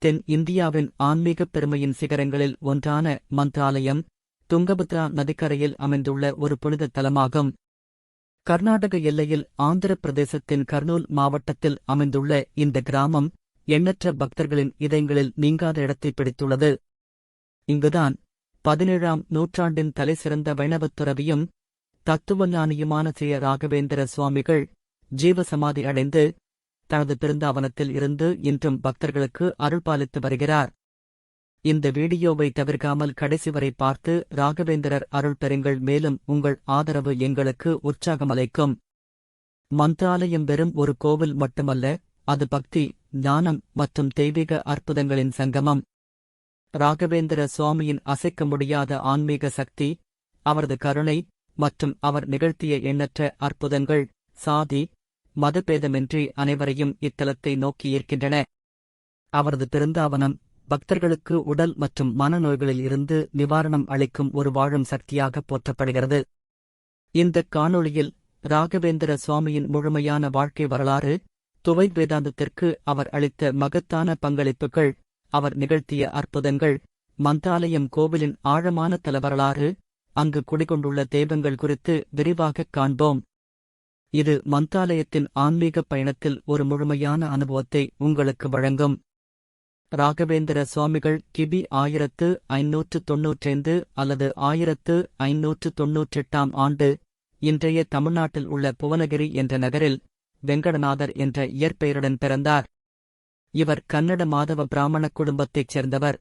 தென் இந்தியாவின் ஆன்மீகப் பெருமையின் சிகரங்களில் ஒன்றான மந்த்ராலயம் துங்கபத்ரா நதிக்கரையில் அமைந்துள்ள ஒரு புனித தலமாகும். கர்நாடக எல்லையில் ஆந்திரப் பிரதேசத்தின் கர்னூல் மாவட்டத்தில் அமைந்துள்ள இந்த கிராமம் எண்ணற்ற பக்தர்களின் இதயங்களில் நீங்காத இடத்தை பிடித்துள்ளது. இங்குதான் பதினேழாம் நூற்றாண்டின் தலைசிறந்த வைணவத் துறவியும் தத்துவஞானியுமான ஸ்ரீ ராகவேந்திர சுவாமிகள் ஜீவசமாதி அடைந்து தனது பிருந்தாவனத்தில் இருந்து இன்றும் பக்தர்களுக்கு அருள்பாலித்து வருகிறார். இந்த வீடியோவை தவிர்க்காமல் கடைசி வரை பார்த்து ராகவேந்திரர் அருள் பெறுங்கள் மேலும் உங்கள் ஆதரவு எங்களுக்கு உற்சாகமளிக்கும் மந்திராலயம் வெறும் ஒரு கோவில் மட்டுமல்ல அது பக்தி ஞானம் மற்றும் தெய்வீக அற்புதங்களின் சங்கமம். ராகவேந்திர சுவாமியின் அசைக்க முடியாத ஆன்மீக சக்தி அவரது கருணை மற்றும் அவர் நிகழ்த்திய எண்ணற்ற அற்புதங்கள் சாதி மதபேதமின்றி அனைவரையும் இத்தலத்தை நோக்கி ஈர்க்கின்றன. அவரது பெருந்தாவனம் பக்தர்களுக்கு உடல் மற்றும் மனநோய்களில் இருந்து நிவாரணம் அளிக்கும் ஒரு வாழும் சக்தியாக போற்றப்படுகிறது. இந்த காணொளியில் ராகவேந்திர சுவாமியின் முழுமையான வாழ்க்கை வரலாறு துவை வேதாந்தத்திற்கு அவர் அளித்த மகத்தான பங்களிப்புகள் அவர் நிகழ்த்திய அற்புதங்கள் மந்தாலயம் கோவிலின் ஆழமான தல வரலாறு அங்கு குடிகொண்டுள்ள தெய்வங்கள் குறித்து விரிவாகக் காண்போம். இது மந்தாலயத்தின் ஆன்மீக பயணத்தில் ஒரு முழுமையான அனுபவத்தை உங்களுக்கு வழங்கும். ராகவேந்திர சுவாமிகள் கிபி ஆயிரத்து ஐநூற்று தொன்னூற்றைந்து அல்லது ஆயிரத்து ஐநூற்று தொன்னூற்றெட்டாம் ஆண்டு இன்றைய தமிழ்நாட்டில் உள்ள புவனகிரி என்ற நகரில் வெங்கடநாதர் என்ற இயற்பெயருடன் பிறந்தார். இவர் கன்னட மாதவ பிராமண குடும்பத்தைச் சேர்ந்தவர்.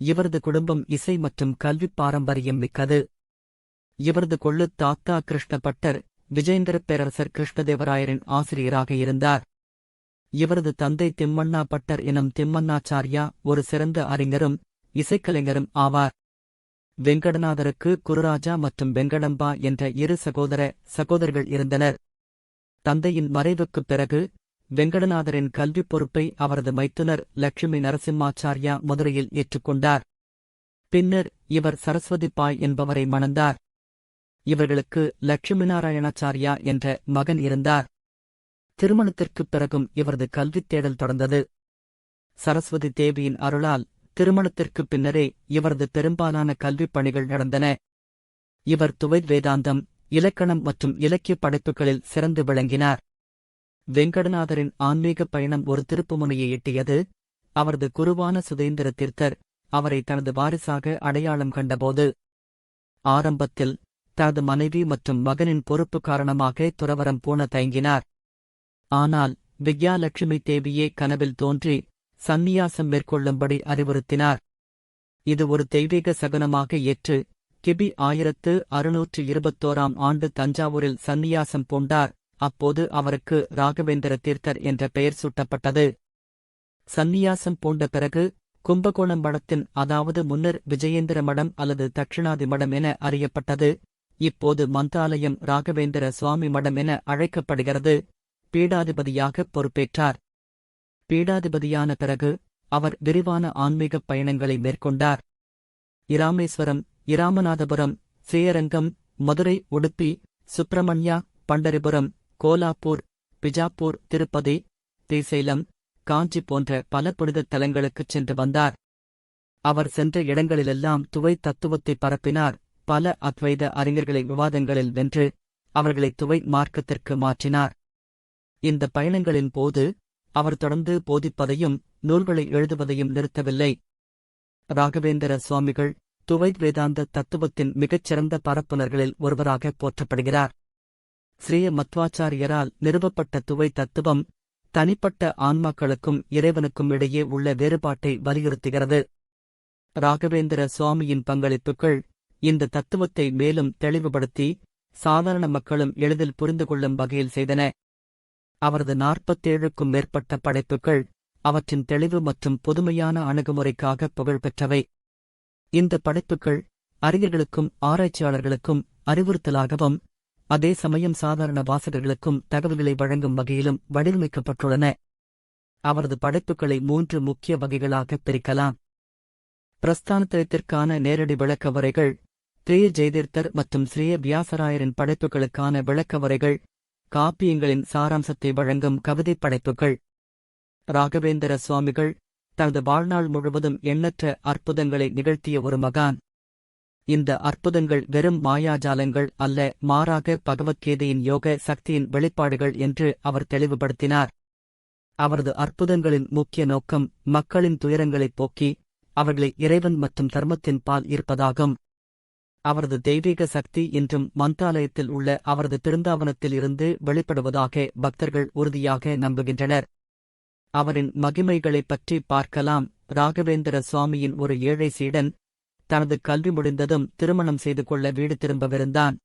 இவரது குடும்பம் இசை மற்றும் கல்வி பாரம்பரியம் மிக்கது. இவரது கொள்ளு தாத்தா கிருஷ்ணபட்டர் விஜயேந்திர பேரரசர் கிருஷ்ணதேவராயரின் ஆசிரியராக இருந்தார். இவரது தந்தை திம்மண்ணா பட்டர் எனும் திம்மண்ணாச்சாரியா ஒரு சிறந்த அறிஞரும் இசைக்கலைஞரும் ஆவார். வெங்கடநாதருக்கு குருராஜா மற்றும் வெங்கடம்பா என்ற இரு சகோதர சகோதரர்கள் இருந்தனர். தந்தையின் மறைவுக்குப் பிறகு வெங்கடநாதரின் கல்விப் பொறுப்பை அவரது மைத்துனர் லட்சுமி நரசிம்மாச்சாரியா மதுரையில் ஏற்றுக்கொண்டார். பின்னர் இவர் சரஸ்வதி பாய் என்பவரை மணந்தார். இவர்களுக்கு லட்சுமி நாராயணாச்சாரியா என்ற மகன் இருந்தார். திருமணத்திற்குப் பிறகும் இவரது கல்வித் தேடல் தொடர்ந்தது. சரஸ்வதி தேவியின் அருளால் திருமணத்திற்குப் பின்னரே இவரது பெரும்பாலான கல்விப் பணிகள் நடந்தன. இவர் துவைத் வேதாந்தம் இலக்கணம் மற்றும் இலக்கியப் படைப்புகளில் சிறந்து விளங்கினார். வெங்கடநாதரின் ஆன்மீகப் பயணம் ஒரு திருப்புமுனையை எட்டியது. அவரது குருவான சுதேந்திர தீர்த்தர் அவரை தனது வாரிசாக அடையாளம் கண்டபோது ஆரம்பத்தில் தனது மனைவி மற்றும் மகனின் பொறுப்பு காரணமாக துறவரம் போன தயங்கினார். ஆனால் வித்யாலட்சுமி தேவியே கனவில் தோன்றி சந்நியாசம் மேற்கொள்ளும்படி அறிவுறுத்தினார். இது ஒரு தெய்வீக சகுனமாக ஏற்று கிபி ஆயிரத்து அறுநூற்று இருபத்தோராம் ஆண்டு தஞ்சாவூரில் சந்நியாசம் பூண்டார். அப்போது அவருக்கு ராகவேந்திர தீர்த்தர் என்ற பெயர் சூட்டப்பட்டது. சந்நியாசம் பூண்ட பிறகு கும்பகோணம் மடத்தின் அதாவது முன்னர் விஜயேந்திர மடம் அல்லது தட்சிணாதி மடம் என அறியப்பட்டது. இப்போது மந்தாலயம் ராகவேந்திர சுவாமி மடம் என அழைக்கப்படுகிறது. பீடாதிபதியாக பொறுப்பேற்றார். பீடாதிபதியான பிறகு அவர் விரிவான ஆன்மீகப் பயணங்களை மேற்கொண்டார். இராமேஸ்வரம் இராமநாதபுரம் ஸ்ரீரங்கம் மதுரை உடுப்பி சுப்பிரமணியா பண்டரிபுரம் கோலாப்பூர் பிஜாப்பூர் திருப்பதி தீசைலம் காஞ்சி போன்ற பல புனிதத் தலங்களுக்குச் சென்று வந்தார். அவர் சென்ற இடங்களிலெல்லாம் துவை தத்துவத்தை பரப்பினார். பல அத்வைத அறிஞர்களை விவாதங்களில் வென்று அவர்களை துவை மார்க்கத்திற்கு மாற்றினார். இந்த பயணங்களின் போது அவர் தொடர்ந்து போதிப்பதையும் நூல்களை எழுதுவதையும் நிறுத்தவில்லை. ராகவேந்திர சுவாமிகள் துவை வேதாந்த தத்துவத்தின் மிகச்சிறந்த பரப்புனர்களில் ஒருவராக போற்றப்படுகிறார். ஸ்ரீய மத்வாச்சாரியரால் நிறுவப்பட்ட துவை தத்துவம் தனிப்பட்ட ஆன்மாக்களுக்கும் இறைவனுக்கும் இடையே உள்ள வேறுபாட்டை வலியுறுத்துகிறது. ராகவேந்திர சுவாமியின் பங்களிப்புகள் இந்த தத்துவத்தை மேலும் தெளிவுபடுத்தி சாதாரண மக்களும் எளிதில் புரிந்து கொள்ளும் வகையில் செய்தன. அவரது நாற்பத்தேழுக்கும் மேற்பட்ட படைப்புகள் அவற்றின் தெளிவு மற்றும் புதுமையான அணுகுமுறைக்காக புகழ்பெற்றவை. இந்த படைப்புகள் அறிஞர்களுக்கும் ஆராய்ச்சியாளர்களுக்கும் அறிவுறுத்தலாகவும் அதே சமயம் சாதாரண வாசகர்களுக்கும் தகவல்களை வழங்கும் வகையிலும் வடிவமைக்கப்பட்டுள்ளன. அவரது படைப்புகளை மூன்று முக்கிய வகைகளாகப் பிரிக்கலாம். பிரஸ்தானத்திற்கான நேரடி விளக்கவரைகள் திரிய ஜெயதீர்த்தர் மற்றும் ஸ்ரீய வியாசராயரின் படைப்புகளுக்கான விளக்கவரைகள் காப்பியங்களின் சாராம்சத்தை வழங்கும் கவிதைப் படைப்புகள். ராகவேந்திர சுவாமிகள் தனது வாழ்நாள் முழுவதும் எண்ணற்ற அற்புதங்களை நிகழ்த்திய ஒரு மகான். இந்த அற்புதங்கள் வெறும் மாயாஜாலங்கள் அல்ல மாறாக பகவத்கீதையின் யோக சக்தியின் வெளிப்பாடுகள் என்று அவர் தெளிவுபடுத்தினார். அவரது அற்புதங்களின் முக்கிய நோக்கம் மக்களின் துயரங்களைப் போக்கி அவர்களை இறைவன் மற்றும் தர்மத்தின் பால் இருப்பதாகும் அவரது தெய்வீக சக்தி இன்றும் மந்தாலயத்தில் உள்ள அவரது திருந்தாவனத்தில் இருந்து வெளிப்படுவதாக பக்தர்கள் உறுதியாக நம்புகின்றனர். அவரின் மகிமைகளைப் பற்றி பார்க்கலாம். ராகவேந்திர சுவாமியின் ஒரு ஏழை சீடன் தனது கல்வி முடிந்ததும் திருமணம் செய்து கொள்ள வீடு திரும்பவிருந்தான்.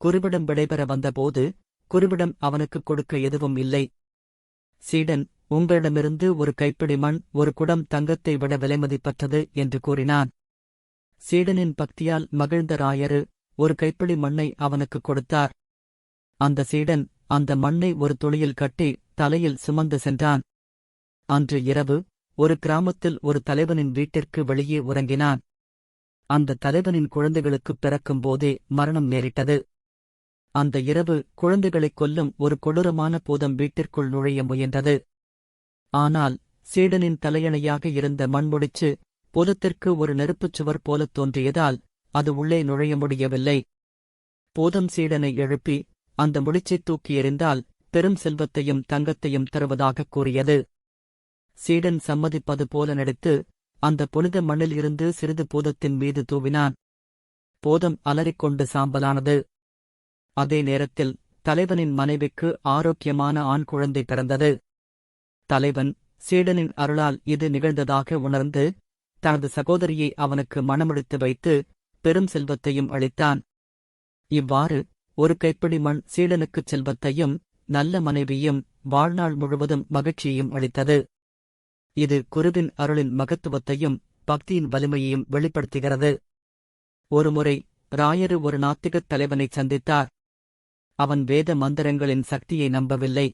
குருவிடம் விடைபெற வந்தபோது குருவிடம் அவனுக்கு கொடுக்க எதுவும் இல்லை. சீடன் உங்களிடமிருந்து ஒரு கைப்பிடி மண் ஒரு குடம் தங்கத்தை விட விலைமதிப்பற்றது என்று கூறினான். சீடனின் பக்தியால் மகிழ்ந்த ராயரு ஒரு கைப்பிடி மண்ணை அவனுக்கு கொடுத்தார். அந்த சீடன் அந்த மண்ணை ஒரு துளியில் கட்டி தலையில் சுமந்து சென்றான். அன்று இரவு ஒரு கிராமத்தில் ஒரு தலைவனின் வீட்டிற்கு வெளியே உறங்கினான். அந்த தலைவனின் குழந்தைகளுக்குப் பிறக்கும் போதே மரணம் நேரிட்டது. அந்த இரவு குழந்தைகளைக் கொல்லும் ஒரு கொடூரமான பூதம் வீட்டிற்குள் நுழைய முயன்றது. ஆனால் சீடனின் தலையணையாக இருந்த மண்முடிச்சு பூதத்திற்கு ஒரு நெருப்புச் சுவர் போலத் தோன்றியதால் அது உள்ளே நுழைய முடியவில்லை. பூதம் சீடனை எழுப்பி அந்த முடிச்சைத் தூக்கி எறிந்தால் பெரும் செல்வத்தையும் தங்கத்தையும் தருவதாகக் கூறியது. சீடன் சம்மதிப்பது போல நடித்து அந்த புனித மண்ணில் இருந்து சிறிது பூதத்தின் மீது தூவினான். போதம் அலறிக்கொண்டு சாம்பலானது. அதே நேரத்தில் தலைவனின் மனைவிக்கு ஆரோக்கியமான ஆண் குழந்தை பிறந்தது. தலைவன் சீடனின் அருளால் இது நிகழ்ந்ததாக உணர்ந்து தனது சகோதரியை அவனுக்கு மணமெடுத்து வைத்து பெரும் செல்வத்தையும் அளித்தான். இவ்வாறு ஒரு கைப்பிடி மண் சீடனுக்குச் செல்வத்தையும் நல்ல மனைவியும் வாழ்நாள் முழுவதும் மகிழ்ச்சியையும் அளித்தது. இது குருவின் அருளின் மகத்துவத்தையும் பக்தியின் வலிமையையும் வெளிப்படுத்துகிறது. ஒருமுறை ராயரு ஒரு நாத்திகத் தலைவனைச் சந்தித்தார். அவன் வேத மந்திரங்களின் சக்தியை நம்பவில்லை.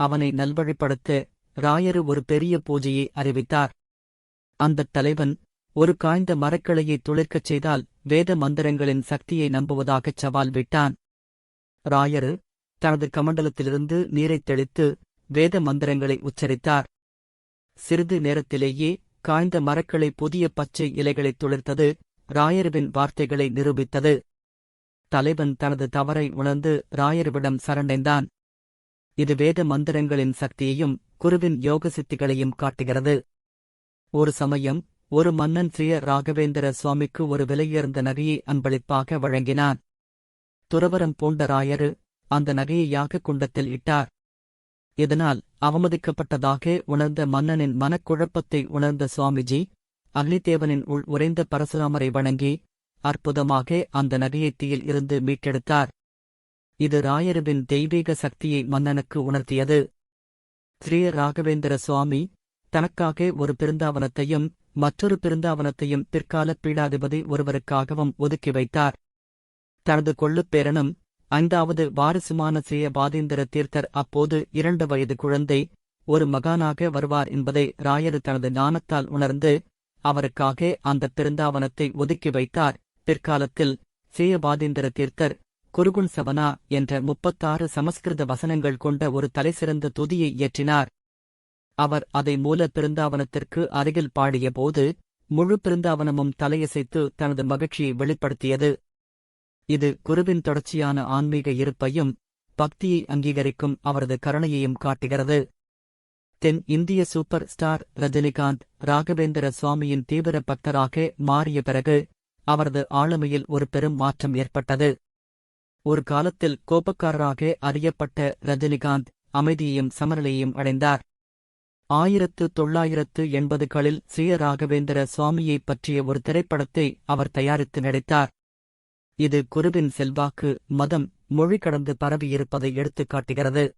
அவனை நல்வழிப்படுத்த ராயரு ஒரு பெரிய பூஜையை அறிவித்தார். அந்தத் தலைவன் ஒரு காய்ந்த மரக்கிளையை துளிர்க்கச் செய்தால் வேத மந்திரங்களின் சக்தியை நம்புவதாகச் சவால் விட்டான். ராயரு தனது கமண்டலத்திலிருந்து நீரைத் தெளித்து வேத மந்திரங்களை உச்சரித்தார். சிறிது நேரத்திலேயே காய்ந்த மரக்கிளை புதிய பச்சை இலைகளைத் துளிர்த்தது ராயருவின் வார்த்தைகளை நிரூபித்தது. தலைவன் தனது தவறை உணர்ந்து ராயருவிடம் சரண்டைந்தான். இது வேத மந்திரங்களின் சக்தியையும் குருவின் யோக சித்திகளையும் காட்டுகிறது. ஒரு சமயம் ஒரு மன்னன் ஸ்ரீ ராகவேந்திர சுவாமிக்கு ஒரு விலையுயர்ந்த நகையை அன்பளிப்பாக வழங்கினான். துறவரம் பூண்ட ராயரு அந்த நகையை யாக குண்டத்தில் இட்டார். இதனால் அவமதிக்கப்பட்டதாக உணர்ந்த மன்னனின் மனக்குழப்பத்தை உணர்ந்த சுவாமிஜி அக்னிதேவனின் உள் உறைந்த பரசுராமரை வணங்கி அற்புதமாக அந்த நகையை தீயில் இருந்து மீட்டெடுத்தார். இது ராயருவின் தெய்வீக சக்தியை மன்னனுக்கு உணர்த்தியது. ஸ்ரீ ராகவேந்திர சுவாமி தனக்காக ஒரு பிருந்தாவனத்தையும் மற்றொரு பிருந்தாவனத்தையும் பிற்கால பீடாதிபதி ஒருவருக்காகவும் ஒதுக்கி வைத்தார். தனது கொள்ளுப்பேரனும் ஐந்தாவது வாரிசுமான ஸ்ரீ பாதேந்திர தீர்த்தர் அப்போது இரண்டு வயது குழந்தை ஒரு மகானாக வருவார் என்பதை ராயரு தனது ஞானத்தால் உணர்ந்து அவருக்காக அந்த பிருந்தாவனத்தை ஒதுக்கி வைத்தார். பிற்காலத்தில் சேயபாதேந்திர தீர்த்தர் குருகுன் சவனா என்ற முப்பத்தாறு சமஸ்கிருத வசனங்கள் கொண்ட ஒரு தலைசிறந்த துதியை இயற்றினார். அவர் அதை மூல பிருந்தாவனத்திற்கு அருகில் பாடியபோது முழு பிருந்தாவனமும் தலையசைத்து தனது மகிழ்ச்சியை வெளிப்படுத்தியது. இது குருவின் தொடர்ச்சியான ஆன்மீக இருப்பையும் பக்தியை அங்கீகரிக்கும் அவரது கருணையையும் காட்டுகிறது. தென் இந்திய சூப்பர் ஸ்டார் ரஜினிகாந்த் ராகவேந்திர சுவாமியின் தீவிர பக்தராக மாறிய பிறகு அவரது ஆளுமையில் ஒரு பெரும் மாற்றம் ஏற்பட்டது. ஒரு காலத்தில் கோபக்காரராக அறியப்பட்ட ரஜினிகாந்த் அமைதியையும் சமநிலையையும் அடைந்தார். ஆயிரத்து தொள்ளாயிரத்து எண்பதுகளில் சிய ராகவேந்திர சுவாமியைப் பற்றிய ஒரு திரைப்படத்தை அவர் தயாரித்து நடித்தார். இது குருவின் செல்வாக்கு மதம் மொழி கடந்து பரவியிருப்பதை எடுத்துக் காட்டுகிறது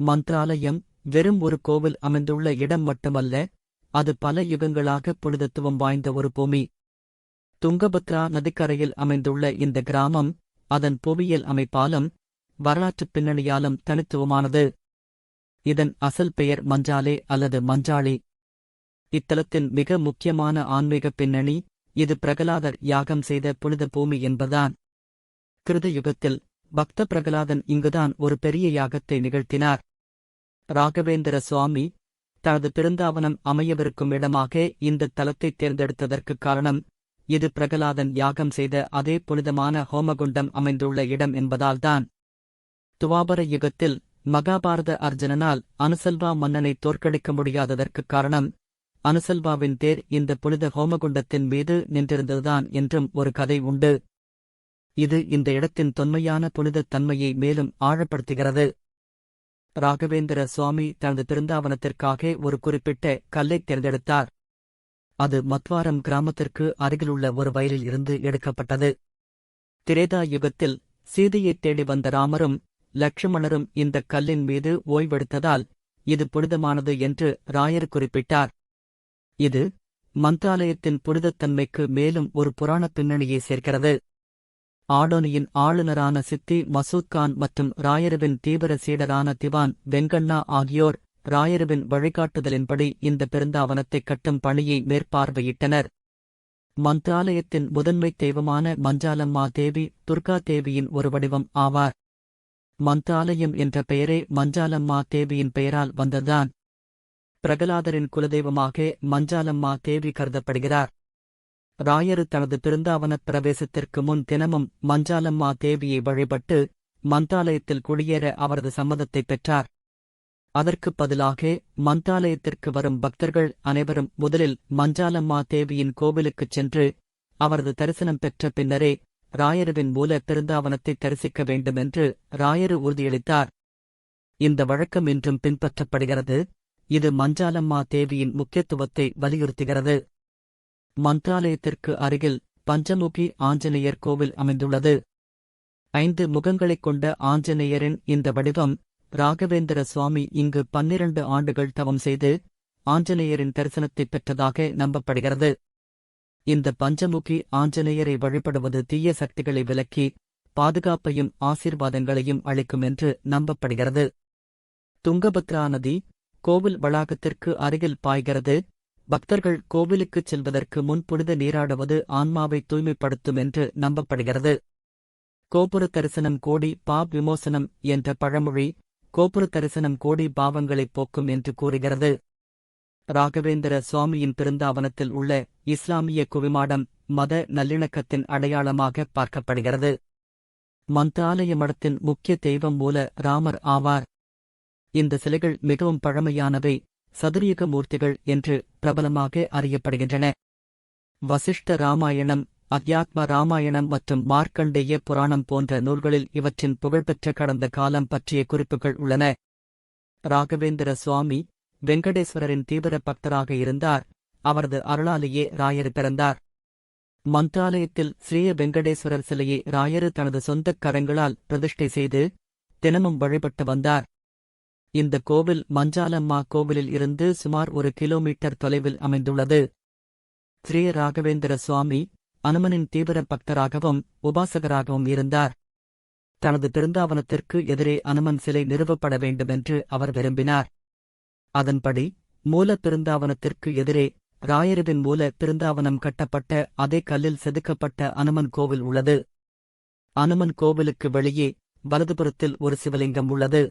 மந்திராலயம் வெறும் ஒரு கோவில் அமைந்துள்ள இடம் மட்டுமல்ல அது பல யுகங்களாக புனிதத்துவம் வாய்ந்த ஒரு பூமி. துங்கபத்ரா நதிக்கரையில் அமைந்துள்ள இந்த கிராமம் அதன் புவியியல் அமைப்பாலும் வரலாற்றுப் பின்னணியாலும் தனித்துவமானது. இதன் அசல் பெயர் மஞ்சாலே அல்லது மஞ்சாளி. இத்தலத்தின் மிக முக்கியமான ஆன்மீக பின்னணி இது பிரகலாதர் யாகம் செய்த புனித பூமி என்பதான் கிருத யுகத்தில் பக்த பிரகலாதன் இங்குதான் ஒரு பெரிய யாகத்தை நிகழ்த்தினார். ராகவேந்திர சுவாமி தனது பிருந்தாவனம் அமையவிருக்கும் இடமாக இந்த தலத்தை தேர்ந்தெடுத்ததற்கு காரணம் இது பிரகலாதன் யாகம் செய்த அதே புனிதமான ஹோமகுண்டம் அமைந்துள்ள இடம் என்பதால்தான். துவாபர யுகத்தில் மகாபாரத அர்ஜுனனால் அனுசல்வா மன்னனை தோற்கடிக்க முடியாததற்குக் காரணம் அனுசல்வாவின் தேர் இந்த புனித ஹோமகுண்டத்தின் மீது நின்றிருந்ததுதான் என்றும் ஒரு கதை உண்டு. இது இந்த இடத்தின் தொன்மையான புனிதத் தன்மையை மேலும் ஆழப்படுத்துகிறது. ராகவேந்திர சுவாமி தனது திருந்தாவனத்திற்காக ஒரு குறிப்பிட்ட கல்லைத் தேர்ந்தெடுத்தார். அது மத்வாரம் கிராமத்திற்கு அருகிலுள்ள ஒரு வயலில் இருந்து எடுக்கப்பட்டது. திரேதா யுகத்தில் சீதையைத் தேடி வந்த ராமரும் லட்சுமணரும் இந்த கல்லின் மீது ஓய்வெடுத்ததால் இது புனிதமானது என்று ராயர் குறிப்பிட்டார். இது மந்திராலயத்தின் புனிதத்தன்மைக்கு மேலும் ஒரு புராண பின்னணியை சேர்க்கிறது. ஆடோனியின் ஆளுநரான சித்தி மசூத் கான் மற்றும் ராயருவின் தீவிர சீடரான திவான் வெங்கண்ணா ஆகியோர் ராயருவின் வழிகாட்டுதலின்படி இந்த பெருந்தாவனத்தை கட்டும் பணியை மேற்பார்வையிட்டனர். மந்திராலயத்தின் முதன்மைத் தெய்வமான மஞ்சாலம்மா தேவி துர்கா தேவியின் ஒரு வடிவம் ஆவார். மந்தாலயம் என்ற பெயரே மஞ்சாலம்மா தேவியின் பெயரால் வந்ததுதான். பிரகலாதரின் குலதெய்வமாக மஞ்சாலம்மா தேவி கருதப்படுகிறார். ராயரு தனது பிருந்தாவனப் பிரவேசத்திற்கு முன் தினமும் மஞ்சாலம்மா தேவியை வழிபட்டு மந்தாலயத்தில் குடியேற அவரது சம்மதத்தைப் பெற்றார். அதற்குப் பதிலாக மந்தாலயத்திற்கு வரும் பக்தர்கள் அனைவரும் முதலில் மஞ்சாலம்மா தேவியின் கோவிலுக்குச் சென்று அவரது தரிசனம் பெற்ற பின்னரே ராயருவின் மூல பெருந்தாவனத்தை தரிசிக்க வேண்டுமென்று ராயரு உறுதியளித்தார். இந்த வழக்கம் இன்றும் பின்பற்றப்படுகிறது. இது மஞ்சாலம்மா தேவியின் முக்கியத்துவத்தை வலியுறுத்துகிறது. மந்திராலயத்திற்கு அருகில் பஞ்சமுகி ஆஞ்சநேயர் கோவில் அமைந்துள்ளது. ஐந்து முகங்களைக் கொண்ட ஆஞ்சநேயரின் இந்த வடிவம் ராகவேந்திர சுவாமி இங்கு பன்னிரண்டு ஆண்டுகள் தவம் செய்து ஆஞ்சநேயரின் தரிசனத்தைப் பெற்றதாக நம்பப்படுகிறது. இந்த பஞ்சமுகி ஆஞ்சநேயரை வழிபடுவது தீய சக்திகளை விலக்கி பாதுகாப்பையும் ஆசீர்வாதங்களையும் அளிக்கும் என்று நம்பப்படுகிறது. துங்கபத்ரா நதி கோவில் வளாகத்திற்கு அருகில் பாய்கிறது. பக்தர்கள் கோவிலுக்குச் செல்வதற்கு முன் புனித நீராடுவது ஆன்மாவை தூய்மைப்படுத்தும் என்று நம்பப்படுகிறது. கோபுர தரிசனம் கோடி பாப் விமோசனம் என்ற பழமொழி கோபுர தரிசனம் கோடி பாவங்களைப் போக்கும் என்று கூறுகிறது. ராகவேந்திர சுவாமியின் பிருந்தாவனத்தில் உள்ள இஸ்லாமிய குவிமாடம் மத நல்லிணக்கத்தின் அடையாளமாக பார்க்கப்படுகிறது. மந்தாலய மடத்தின் முக்கிய தெய்வம் மூல ராமர் ஆவார். இந்த சிலைகள் மிகவும் பழமையானவை சதுரியக மூர்த்திகள் என்று பிரபலமாக அறியப்படுகின்றன. வசிஷ்ட ராமாயணம் அத்யாத்ம ராமாயணம் மற்றும் மார்க்கண்டேய புராணம் போன்ற நூல்களில் இவற்றின் புகழ்பெற்ற கடந்த காலம் பற்றிய குறிப்புகள் உள்ளன. ராகவேந்திர சுவாமி வெங்கடேஸ்வரரின் தீவிர பக்தராக இருந்தார். அவரது அருளாலேயே ராயர் பிறந்தார். மந்திராலயத்தில் ஸ்ரீய வெங்கடேஸ்வரர் சிலையை ராயரு தனது சொந்தக் கரங்களால் பிரதிஷ்டை செய்து தினமும் வழிபட்டு வந்தார். இந்த கோவில் மஞ்சாலம்மா கோவிலில் இருந்து சுமார் ஒரு கிலோமீட்டர் தொலைவில் அமைந்துள்ளது. ஸ்ரீ ராகவேந்திர சுவாமி அனுமனின் தீவிர பக்தராகவும் உபாசகராகவும் இருந்தார். தனது பிருந்தாவனத்திற்கு எதிரே அனுமன் சிலை நிறுவப்பட வேண்டுமென்று அவர் விரும்பினார். அதன்படி மூல பிருந்தாவனத்திற்கு எதிரே ராயருவின் மூல பிருந்தாவனம் கட்டப்பட்ட அதே கல்லில் செதுக்கப்பட்ட அனுமன் கோவில் உள்ளது. அனுமன் கோவிலுக்கு வெளியே வலதுபுறத்தில் ஒரு சிவலிங்கம் உள்ளது.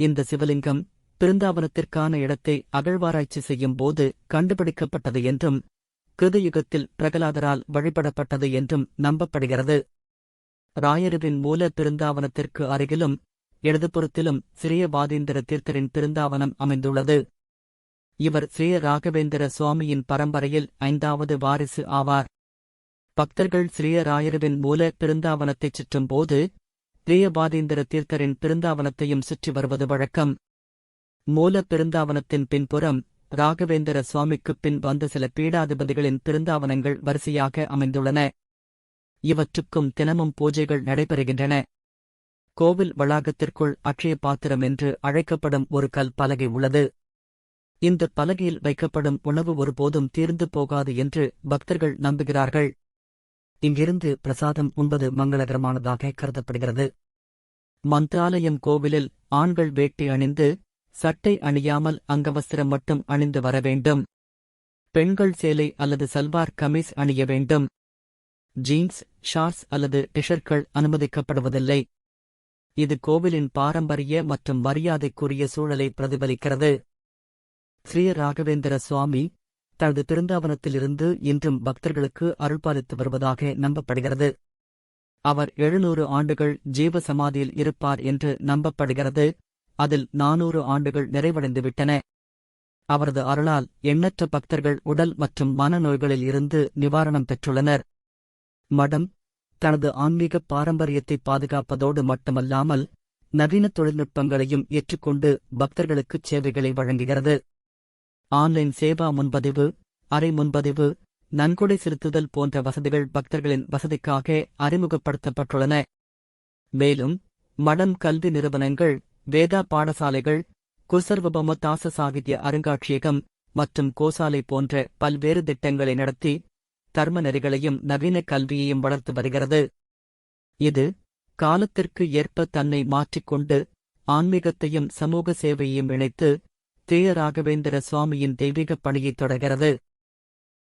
இந்த சிவலிங்கம் பிருந்தாவனத்திற்கான இடத்தை அகழ்வாராய்ச்சி செய்யும் போது கண்டுபிடிக்கப்பட்டது என்றும் கிருதயுகத்தில் பிரகலாதரால் வழிபடப்பட்டது என்றும் நம்பப்படுகிறது. ராயருவின் மூல பிருந்தாவனத்திற்கு அருகிலும் இடதுபுறத்திலும் ஸ்ரீய வாதீந்திர தீர்த்தரின் பிருந்தாவனம் அமைந்துள்ளது. இவர் ஸ்ரீ ராகவேந்திர சுவாமியின் பரம்பரையில் ஐந்தாவது வாரிசு ஆவார். பக்தர்கள் ஸ்ரீயராயருவின் மூல பிருந்தாவனத்தைச் சுற்றும்போது பிரியபாதீந்திர தீர்த்தரின் பிருந்தாவனத்தையும் சுற்றி வருவது வழக்கம். மூல பிருந்தாவனத்தின் பின்புறம் ராகவேந்திர சுவாமிக்குப் பின் வந்த சில பீடாதிபதிகளின் பிருந்தாவனங்கள் வரிசையாக அமைந்துள்ளன. இவற்றுக்கும் தினமும் பூஜைகள் நடைபெறுகின்றன. கோவில் வளாகத்திற்குள் அக்ஷய பாத்திரம் என்று அழைக்கப்படும் ஒரு கல் பலகை உள்ளது. இந்த பலகையில் வைக்கப்படும் உணவு ஒருபோதும் தீர்ந்து போகாது என்று பக்தர்கள் நம்புகிறார்கள். இங்கிருந்து பிரசாதம் உண்பது மங்களகரமானதாக கருதப்படுகிறது. மந்திராலயம் கோவிலில் ஆண்கள் வேட்டி அணிந்து சட்டை அணியாமல் அங்கவஸ்திரம் மட்டும் அணிந்து வர வேண்டும். பெண்கள் சேலை அல்லது சல்வார் கமீஸ் அணிய வேண்டும். ஜீன்ஸ் ஷார்ட்ஸ் அல்லது டிஷர்ட்கள் அனுமதிக்கப்படுவதில்லை. இது கோவிலின் பாரம்பரிய மற்றும் மரியாதைக்குரிய சூழலை பிரதிபலிக்கிறது. ஸ்ரீ ராகவேந்திர சுவாமி தனது பிருந்தாவனத்திலிருந்து இன்றும் பக்தர்களுக்கு அருள்பாலித்து வருவதாக நம்பப்படுகிறது. அவர் எழுநூறு ஆண்டுகள் ஜீவ சமாதியில் இருப்பார் என்று நம்பப்படுகிறது. அதில் நானூறு ஆண்டுகள் நிறைவடைந்துவிட்டன. அவரது அருளால் எண்ணற்ற பக்தர்கள் உடல் மற்றும் மனநோய்களில் இருந்து நிவாரணம் பெற்றுள்ளனர். மடம் தனது ஆன்மீக பாரம்பரியத்தை பாதுகாப்பதோடு மட்டுமல்லாமல் நவீன தொழில்நுட்பங்களையும் ஏற்றுக்கொண்டு பக்தர்களுக்கு சேவைகளை வழங்குகிறது. ஆன்லைன் சேவா முன்பதிவு அறை முன்பதிவு நன்கொடை செலுத்துதல் போன்ற வசதிகள் பக்தர்களின் வசதிக்காக அறிமுகப்படுத்தப்பட்டுள்ளன. மேலும் மடம் கல்வி நிறுவனங்கள் வேதா பாடசாலைகள் குசர்வபம தாச சாகித்ய அருங்காட்சியகம் மற்றும் கோசாலை போன்ற பல்வேறு திட்டங்களை நடத்தி தர்ம நெறிகளையும் நவீன கல்வியையும் வளர்த்து வருகிறது. இது காலத்திற்கு ஏற்ப தன்னை மாற்றிக்கொண்டு ஆன்மீகத்தையும் சமூக சேவையையும் இணைத்து தேய ராகவேந்திர சுவாமியின் தெய்வீகப் பணியைத் தொடர்கிறது.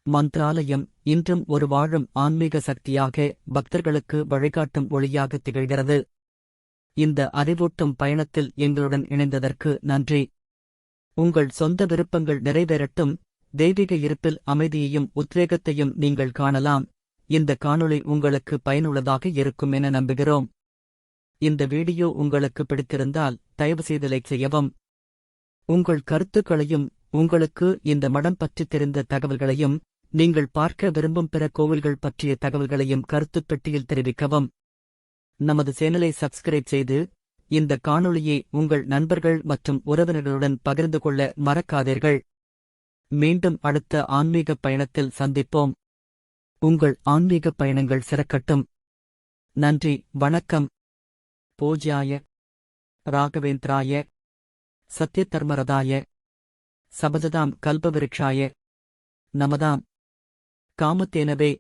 மந்திராலயம் இன்றும் ஒரு வாழும் ஆன்மீக சக்தியாக பக்தர்களுக்கு வழிகாட்டும் ஒளியாக திகழ்கிறது. இந்த அறிவூட்டும் பயணத்தில் எங்களுடன் இணைந்ததற்கு நன்றி. உங்கள் சொந்த விருப்பங்கள் நிறைவேறட்டும். தெய்வீக இருப்பில் அமைதியையும் உத்வேகத்தையும் நீங்கள் காணலாம். இந்த காணொளி உங்களுக்கு பயனுள்ளதாக இருக்கும் என நம்புகிறோம். இந்த வீடியோ உங்களுக்கு பிடித்திருந்தால் தயவுசெய்து லைக் செய்யவும். உங்கள் கருத்துக்களையும் உங்களுக்கு இந்த மடம் பற்றி தெரிந்த தகவல்களையும் நீங்கள் பார்க்க விரும்பும் பிற கோவில்கள் பற்றிய தகவல்களையும் கருத்துப் பெட்டியில் தெரிவிக்கவும். நமது சேனலை சப்ஸ்கிரைப் செய்து இந்த காணொளியை உங்கள் நண்பர்கள் மற்றும் உறவினர்களுடன் பகிர்ந்து கொள்ள மறக்காதீர்கள். மீண்டும் அடுத்த ஆன்மீக பயணத்தில் சந்திப்போம். உங்கள் ஆன்மீக பயணங்கள் சிறக்கட்டும். நன்றி வணக்கம். பூஜ்யாய ராகவேந்திராய சத்யதர்மரதாய சபததாம் கல்பவிருக்ஷாய நமதாம். காமத்தேனவே